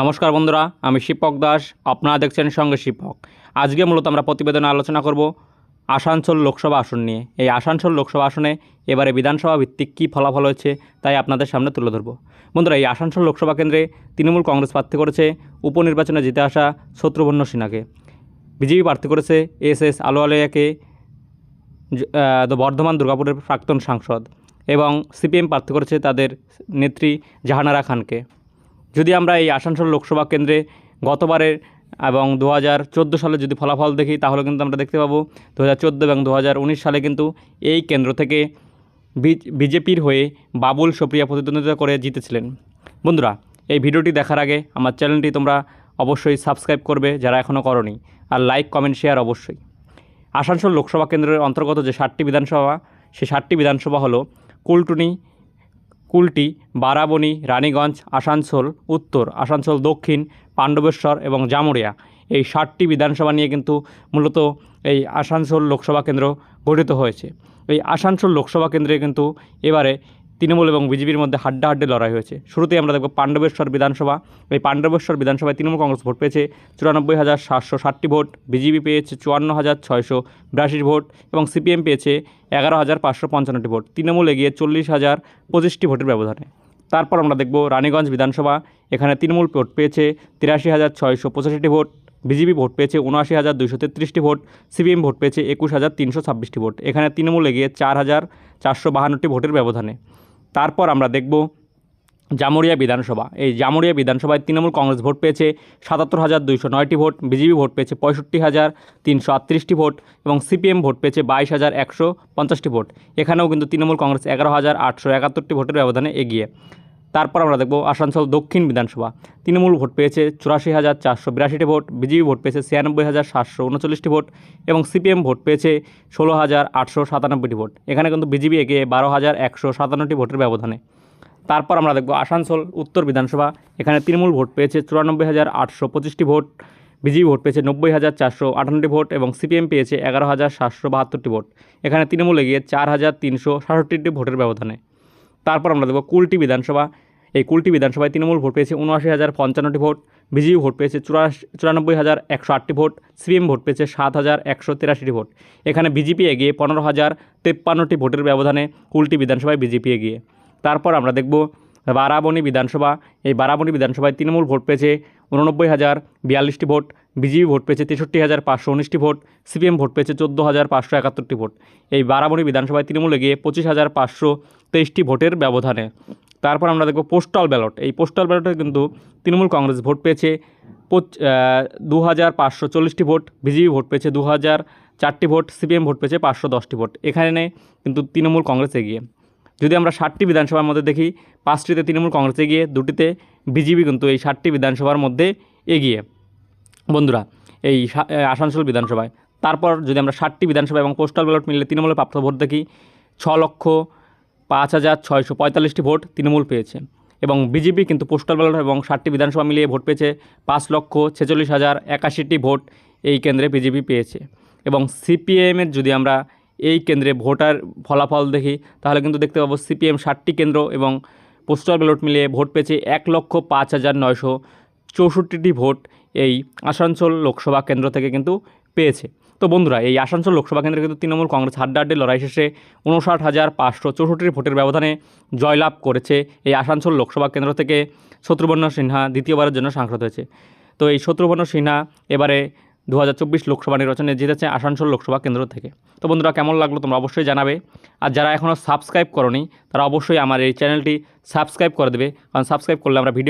নমস্কার বন্ধুরা, আমি শিপক দাস, আপনারা দেখছেন সঙ্গে শিপক। আজকে মূলত আমরা প্রতিবেদনে আলোচনা করব আসানসোল লোকসভা আসন নিয়ে। এই আসানসোল লোকসভা আসনে এবারে বিধানসভা ভিত্তিক কী ফলাফল হয়েছে, তাই আপনাদের সামনে তুলে ধরব। বন্ধুরা, এই আসানসোল লোকসভা কেন্দ্রে তৃণমূল কংগ্রেস প্রার্থী করেছে উপনির্বাচনে জিতে আসা শত্রুঘ্ন সিনহাকে। বিজেপি প্রার্থী করেছে এস এস আলোয়ালিয়াকে বর্ধমান দুর্গাপুরের প্রাক্তন সাংসদ এবং সিপিএম প্রার্থী করেছে তাদের নেত্রী জাহানারা খানকে। যদি আমরা এই আসানসোল লোকসভা কেন্দ্রে গতবারের এবং দু হাজার চোদ্দ সালে যদি ফলাফল দেখি, তাহলে কিন্তু আমরা দেখতে পাবো দু হাজার চোদ্দ এবং দু হাজার উনিশ সালে কিন্তু এই কেন্দ্র থেকে বিজেপির হয়ে বাবুল সুপ্রিয়া প্রতিদ্বন্দ্বিতা করে জিতেছিলেন। বন্ধুরা, এই ভিডিওটি দেখার আগে আমার চ্যানেলটি তোমরা অবশ্যই সাবস্ক্রাইব করবে যারা এখনও করনি, আর লাইক, কমেন্ট, শেয়ার অবশ্যই। আসানসোল লোকসভা কেন্দ্রের অন্তর্গত যে ষাটটি বিধানসভা, সেই ষাটটি বিধানসভা হলো কুলটুনি কুলটি, বারাবণী, রানীগঞ্জ, আসানসোল, উত্তর, আসানসোল দক্ষিণ, পাণ্ডবেশ্বর এবং জামুরিয়া এই ষাটটি বিধানসভা নিয়ে কিন্তু মূলত এই আসানসোল লোকসভা কেন্দ্র গঠিত হয়েছে। এই আসানসোল লোকসভা কেন্দ্রে কিন্তু এবারে তৃণমূল এবং বিজেপির মধ্যে হাড্ডাহাড্ডি লড়াই হয়েছে। শুরুতেই আমরা দেখব পাণ্ডবেশ্বর বিধানসভা। এই পাণ্ডবেশ্বর বিধানসভায় তৃণমূল কংগ্রেস ভোট পেয়েছে চুরানব্বই হাজার সাতশো ষাটটি ভোট, বিজেপি পেয়েছে চুয়ান্ন হাজার ছয়শো বিরাশি ভোট এবং সিপিএম পেয়েছে এগারো হাজার পাঁচশো পঞ্চান্নটি ভোট। তৃণমূল এগিয়ে চল্লিশ হাজার পঁচিশটি ভোটের ব্যবধানে। তারপর আমরা দেখব রানীগঞ্জ বিধানসভা। এখানে তৃণমূল ভোট পেয়েছে তিরাশি হাজার ছয়শো পঁচাশিটি ভোট, বিজেপি ভোট পেয়েছে উনআশি হাজার দুইশো তেত্রিশটি ভোট, সিপিএম ভোট পেয়েছে একুশ হাজার তিনশো ছাব্বিশটি ভোট। এখানে তৃণমূল এগিয়ে চার হাজার চারশো বাহান্নটি ভোটের ব্যবধানে। তারপর আমরা দেখব জামুরিয়া বিধানসভা। এই জামুরিয়া বিধানসভায় তৃণমূল কংগ্রেস ভোট পেয়েছে সাতাত্তর হাজার দুইশো নয়টি ভোট, বিজেপি ভোট পেয়েছে পঁয়ষট্টি হাজার তিনশো আটত্রিশটি ভোট এবং সিপিএম ভোট পেয়েছে বাইশ হাজার একশো পঞ্চাশটি ভোট। এখানেও কিন্তু তৃণমূল কংগ্রেস এগারো হাজার আটশো একাত্তরটি ভোটের ব্যবধানে এগিয়ে। তারপর আমরা দেখব আসানসোল দক্ষিণ বিধানসভা। তৃণমূল ভোট পেয়েছে চুরাশি হাজার চারশো বিরাশিটি ভোট, বিজেপি ভোট পেয়েছে ছিয়ানব্বই হাজার সাতশো উনচল্লিশটি ভোট এবং সিপিএম ভোট পেয়েছে ষোলো হাজার আটশো সাতানব্বইটি ভোট। এখানে কিন্তু বিজেপি এগিয়ে বারো হাজার একশো সাতান্নটি ভোটের ব্যবধানে। তারপর আমরা দেখব আসানসোল উত্তর বিধানসভা। এখানে তৃণমূল ভোট পেয়েছে চুরানব্বই হাজার আটশো পঁচিশটি ভোট, বিজেপি ভোট পেয়েছে নব্বই হাজার চারশো আটান্নটি ভোট এবং সিপিএম পেয়েছে এগারো হাজার সাতশো বাহাত্তরটি ভোট। এখানে তৃণমূল এগিয়ে চার হাজার তিনশো সাতষট্টিটি ভোটের ব্যবধানে। তারপর আমরা দেখব কুলটি বিধানসভা। এই কুলটি বিধানসভায় তৃণমূল ভোট পেয়েছে উনআশি হাজার পঞ্চান্নটি ভোট বিজেপি ভোট পেয়েছে চুরাশি, চুরানব্বই হাজার একশো আটটি ভোট, সিপিএম ভোট পেয়েছে সাত হাজার একশো তিরাশিটি ভোট। এখানে বিজেপি এগিয়ে পনেরো হাজার তেপ্পান্নটি ভোটের ব্যবধানে কুলটি বিধানসভায় বিজেপি এগিয়ে। তারপর আমরা দেখব বারাবণী বিধানসভা। এই বারাবণী বিধানসভায় তৃণমূল ভোট পেয়েছে উননব্বই হাজার বিয়াল্লিশটি ভোট বিজেপি ভোট পেয়েছে তেষট্টি হাজার পাঁচশো উনিশটি ভোট, সিপিএম ভোট পেয়েছে চোদ্দ হাজার পাঁচশো একাত্তরটি ভোট। এই বারাবণী বিধানসভায় তৃণমূলে গিয়ে পঁচিশ হাজার পাঁচশো তেইশটি ভোটের ব্যবধানে। তারপর আমরা দেখব পোস্টাল ব্যালট। এই পোস্টাল ব্যালটে কিন্তু তৃণমূল কংগ্রেস ভোট পেয়েছে দু হাজার পাঁচশো চল্লিশটি ভোট বিজেপি ভোট পেয়েছে দু হাজার চারটি ভোট, সিপিএম ভোট পেয়েছে পাঁচশো দশটি ভোট। এখানে কিন্তু তৃণমূল কংগ্রেস এগিয়ে। যদি আমরা ষাটটি বিধানসভার মধ্যে দেখি, পাঁচটিতে তৃণমূল কংগ্রেস এগিয়ে, দুটিতে বিজেপি কিন্তু এই ষাটটি বিধানসভার মধ্যে এগিয়ে। বন্ধুরা, এই আসানসোল বিধানসভায়। তারপর যদি আমরা ষাটটি বিধানসভা এবং পোস্টাল ব্যালট মিললে তৃণমূলের প্রাপ্ত ভোট দেখি, ছ লক্ষ পাঁচ হাজার ছয়শো পঁয়তাল্লিশটি ভোট তৃণমূল পেয়েছে। এবং বিজেপি কিন্তু পোস্টাল ব্যালট এবং ষাটটি বিধানসভা মিলিয়ে ভোট পেয়েছে, পাঁচ লক্ষ ছেচল্লিশ হাজার একাশিটি ভোট এই কেন্দ্রে বিজেপি পেয়েছে। এবং সিপিএমের যদি আমরা এই কেন্দ্রে ভোটার ফলাফল দেখি, তাহলে কিন্তু দেখতে পাবো সিপিএম ষাটটি কেন্দ্র এবং পোস্টাল ব্যালট মিলিয়ে ভোট পেয়েছে এক লক্ষ পাঁচ হাজার নয়শো চৌষট্টিটি ভোট এই আসানসোল লোকসভা কেন্দ্র থেকে কিন্তু পেয়েছে। তো বন্ধুরা, এই আসানসোল লোকসভা কেন্দ্রে কিন্তু তৃণমূল কংগ্রেস হাড্ডাহাড্ডি লড়াই শেষে উনষাট হাজার পাঁচশো চৌষট্টি ভোটের ব্যবধানে জয়লাভ করেছে এই আসানসোল লোকসভা কেন্দ্র থেকে শত্রুবর্ণ সিনহা, দ্বিতীয়বারের জন্য সাংসদ হয়েছে। তো এই শত্রুবর্ণ সিনহা এবারে দু হাজার চব্বিশ লোকসভা নির্বাচনে জিতেছে আসানসোল লোকসভা কেন্দ্র থেকে। তো বন্ধুরা, কেমন লাগল তোমরা অবশ্যই জানাবে। আর যারা এখনও সাবস্ক্রাইব করনি, তারা অবশ্যই আমার এই চ্যানেলটি সাবস্ক্রাইব করে দেবে। কারণ সাবস্ক্রাইব করলে আমরা ভিডিও